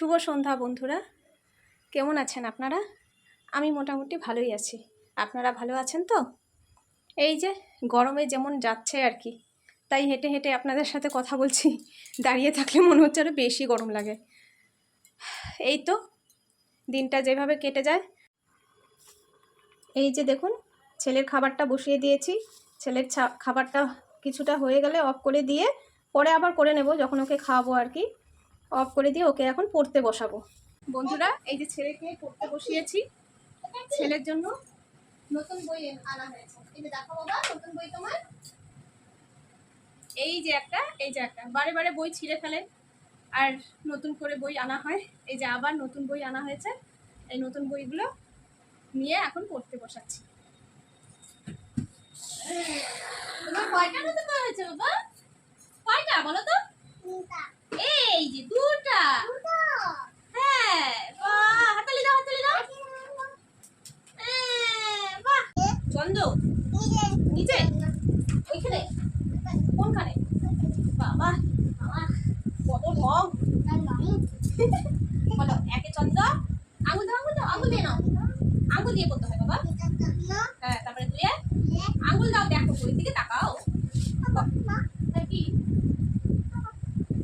শুভ সন্ধ্যা বন্ধুরা। কেমন আছেন আপনারা? আমি মোটামুটি ভালোই আছি। আপনারা ভালো আছেন তো? এই যে গরমে যেমন যাচ্ছে আর কি, তাই হেঁটে হেঁটে আপনাদের সাথে কথা বলছি। দাঁড়িয়ে থাকলে মনে হচ্ছে আরও বেশি গরম লাগে। এই তো, দিনটা যেভাবে কেটে যায়। এই যে দেখুন, ছেলের খাবারটা বসিয়ে দিয়েছি। ছেলের খাবারটা কিছুটা হয়ে গেলে অফ করে দিয়ে পরে আবার করে নেব যখন ওকে খাওয়াবো আর কি। অফ করে দিয়ে ওকে এখন পড়তে বসাবো। বন্ধুরা এই যে ছেলেকে পড়তে বসিয়েছি ছেলের জন্য নতুন বই আনা হয়েছে। এই যে দেখো বাবা নতুন বই তোমার? এই যে একটা এই যে একটা। বারে বারে বই ছিঁড়ে ফেলে আর নতুন করে বই আনা হয়। এই যে আবার নতুন বই আনা হয়েছে। এই নতুন বইগুলো নিয়ে এখন পড়তে বসাচ্ছি। তোমার কয়টা নতুন বই হয়েছে বাবা? কয়টা বলো তো? এই যে দুটা। হ্যাঁ বাহ, হাতালি দাও হাতালি দাও। হ্যাঁ, বাহ। গন্ধ নিচে ওইখানে কোনখানে? বাবা কত ঢং বলো একে চন্দ্র আঙুল দাও আঙুল দাও আঙুল দিয়ে নাও। আঙুল দিয়ে করতে হয় বাবা। হ্যাঁ তারপরে দুয়ে আঙুল দাও দেখো ওই দিকে তাকাও হ্যাঁ, কি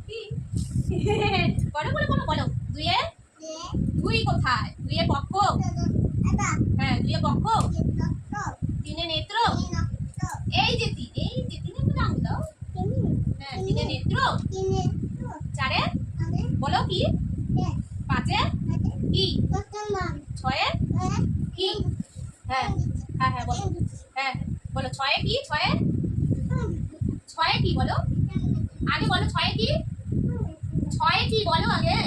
কি বলো বলো বলো বলো। দুয়ে দুই কোথায়? দুয়ে পক্ষ? হ্যাঁ দুয়ে পক্ষ। তিনে নেত্র? এই যে তিন, এই যে তিনে তো আঙুল দাও। হ্যাঁ তিনে নেত্র। চারে বলো, কি? পাঁচে কি? ছয়ে কি? হ্যাঁ হ্যাঁ হ্যাঁ বলো। হ্যাঁ বলো, ছয়ে কি? ছয়ে? ছয়ে কি, বলো? আগে বলো, ছয়ে কি? ছয় কি বলো আগে।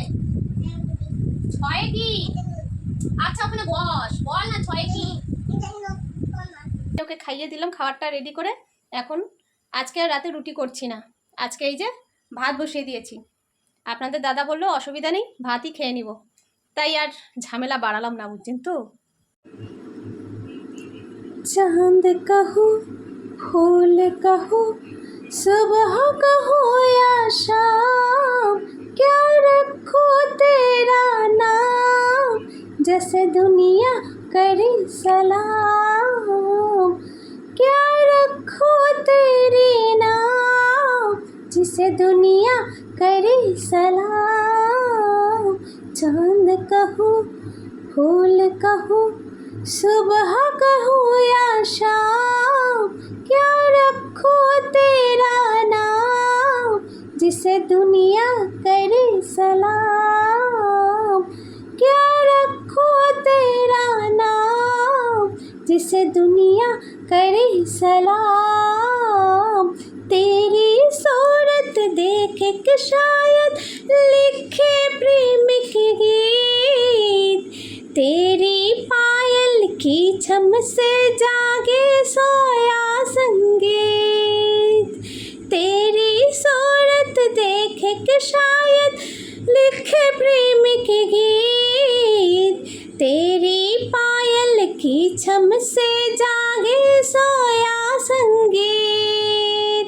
ছয় কি আচ্ছা ওখানে বস। বল না ছয় কি ওকে খাইয়ে দিলাম, খাবারটা রেডি করে। এখন আজকে আর রাতে রুটি করছি না। আজকে এই যে ভাত বসিয়ে দিয়েছি। আপনাদের দাদা বলল, অসুবিধা নেই, ভাতই খেয়ে নিব। তাই আর ঝামেলা বাড়ালাম না, বুঝছেন তো? চাঁদ কাহো, ফুল কাহো সুবহ কাহো, আশা। शाम क्या रखो तेरा नाम? जैसे दुनिया करे सलाम। क्या रखो तेरे नाम? जिसे दुनिया करे सलाम। चाँद कहो, फूल कहो, सुबह कहो या शाम। क्या रखो तेरा नाम दुनिया करे सलाम। क्या रखो तेरा नाम? जिसे दुनिया करे सलाम। तेरी सूरत देख के शायद लिखे प्रेम के गीत। तेरी पायल की छम से जागे सोया देख के शायद लिखे प्रेम के गीत। तेरी पायल की छम से जागे सोया संगीत।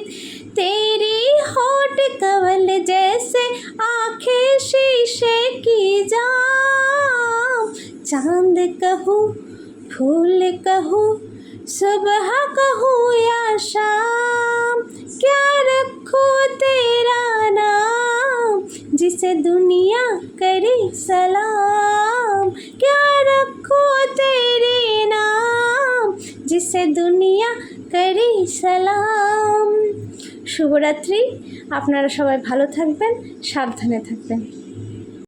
तेरी होठ कवल जैसे आँखें शीशे की जाम चाँद कहो, फूल कहो, सुबह कहो या शाम। क्या रखो तेरा जिसे दुनिया करे सलाम क्या रखो तेरे नाम जिसे দুনিয়া করে সালাম শুভরাত্রি আপনারা সবাই ভালো থাকবেন সাবধানে থাকবেন